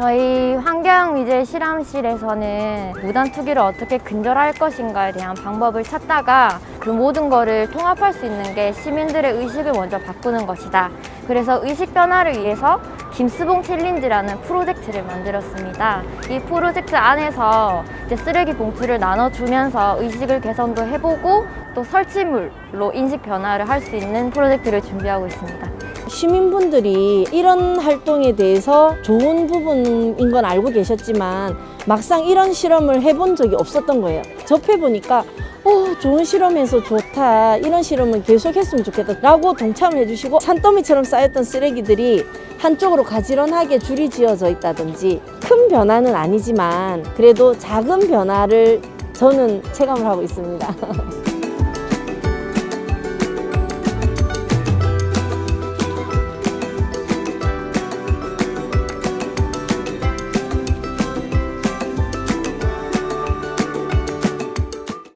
저희 환경위재 실험실에서는 무단 투기를 어떻게 근절할 것인가에 대한 방법을 찾다가 그 모든 거를 통합할 수 있는 게 시민들의 의식을 먼저 바꾸는 것이다. 그래서 의식 변화를 위해서 김스봉 챌린지라는 프로젝트를 만들었습니다. 이 프로젝트 안에서 이제 쓰레기 봉투를 나눠주면서 의식을 개선도 해보고 또 설치물로 인식 변화를 할 수 있는 프로젝트를 준비하고 있습니다. 시민분들이 이런 활동에 대해서 좋은 부분인 건 알고 계셨지만 막상 이런 실험을 해본 적이 없었던 거예요. 접해보니까 어, 좋은 실험해서 좋다. 이런 실험은 계속 했으면 좋겠다. 라고 동참을 해주시고 산더미처럼 쌓였던 쓰레기들이 한쪽으로 가지런하게 줄이 지어져 있다든지 큰 변화는 아니지만 그래도 작은 변화를 저는 체감을 하고 있습니다.